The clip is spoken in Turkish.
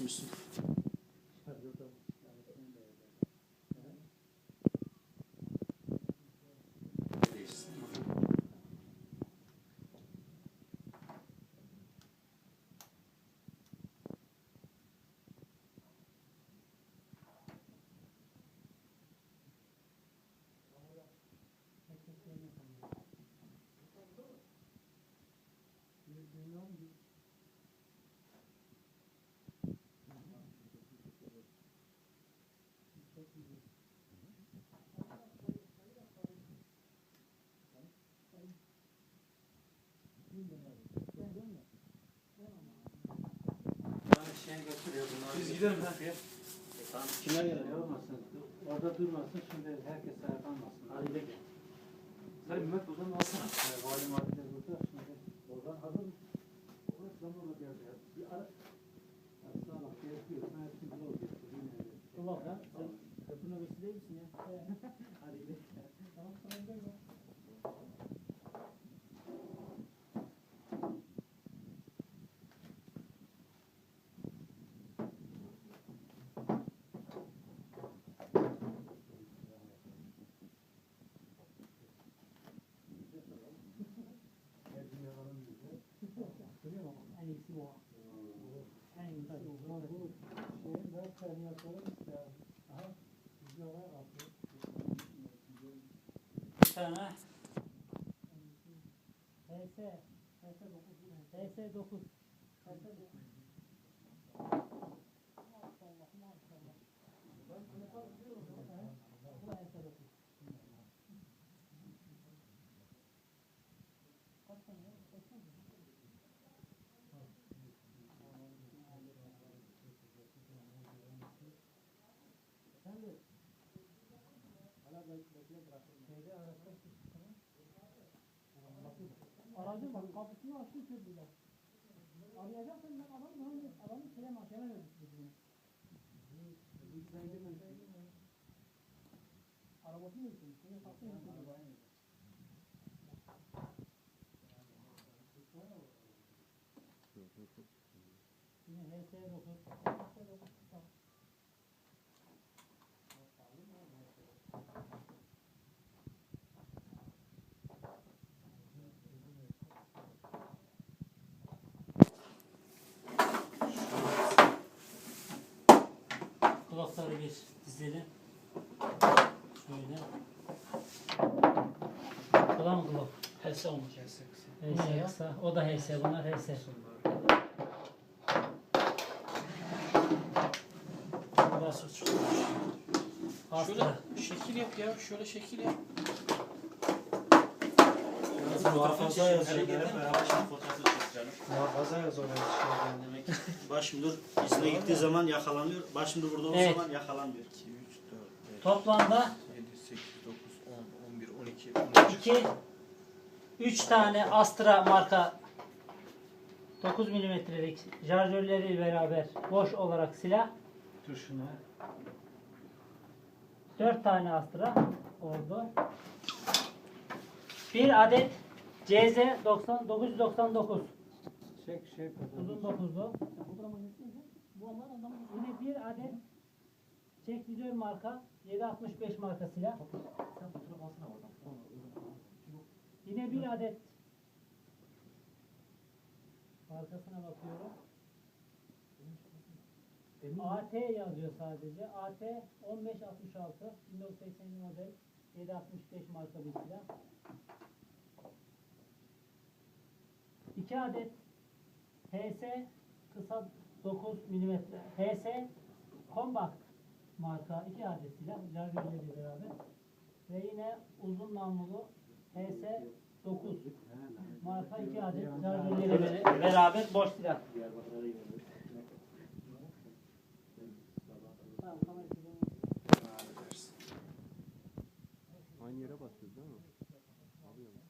ce souffle. Thank you. Yusuf. Biz gidelim kapıya. Kime göre olmasın? Orada durmasın şimdi herkes ayağa kalmasın. Hadi gidelim. Sen Mehmet buradan alsana. Ee, Valim abi de burada şimdi. Oradan hazır mı? Orası zamanla geldi. ya. Bir ara. Sağ ol. Gerekiyor. Zor getirdim. Dur bak ya. Sen köprünün öbesi değil misin ya? Hadi gidelim. Tamam tamam gel Bir tane. HS. HS 9. HS 9. HS 9. Maşallah maşallah. Ben ne kadar biliyorum. Bu da HS 9. Kaç tane ya? Seksen mi? Sen de Hala bekle bekle bırakırım. Şeyde araçta Aracı bak kapısını açtı çözdüler. Arayacaksın ben adam mühendis adamı şeye mahkeme verdik. Arabasını yıkmış. Şimdi kapısını yıkmış. Yine HS 9. Kulakları bir dizelim. Şöyle. Kulak mı kulak? HS olmuş. HS kısa. O da HS. Bunlar. Burası çok. Hasta. Şöyle şekil yap ya. Şöyle şekil yap. Muhafaza yazıyor. Fotoğrafı çektirelim. Muhafaza yaz oraya. Şeyden. Demek ki başımdır izine gittiği zaman yakalanıyor. Başımdır burada olduğu Evet. zaman yakalanmıyor. 2, 3, 4, 5, Toplamda 7, 8, 9, 10, 11, 12, 13. 2 3 tane Astra marka 9 milimetrelik şarjörleri beraber boş olarak silah. Dur şunu. 4 tane Astra oldu. Bir adet CZ 90 999 Çek şey uzun 9'lu. Yine bir adet çek vizör marka 765 marka silah. Yine bir adet arkasına bakıyorum. AT yazıyor sadece. AT 1566 1980 model 765 marka bir silah. 2 adet HS kısa 9 mm. HS Combat marka iki adet silah ile beraber ve yine uzun namlulu HS 9 marka iki adet ile beraber boş silah. Aynı yere basıyoruz değil mi? Abi.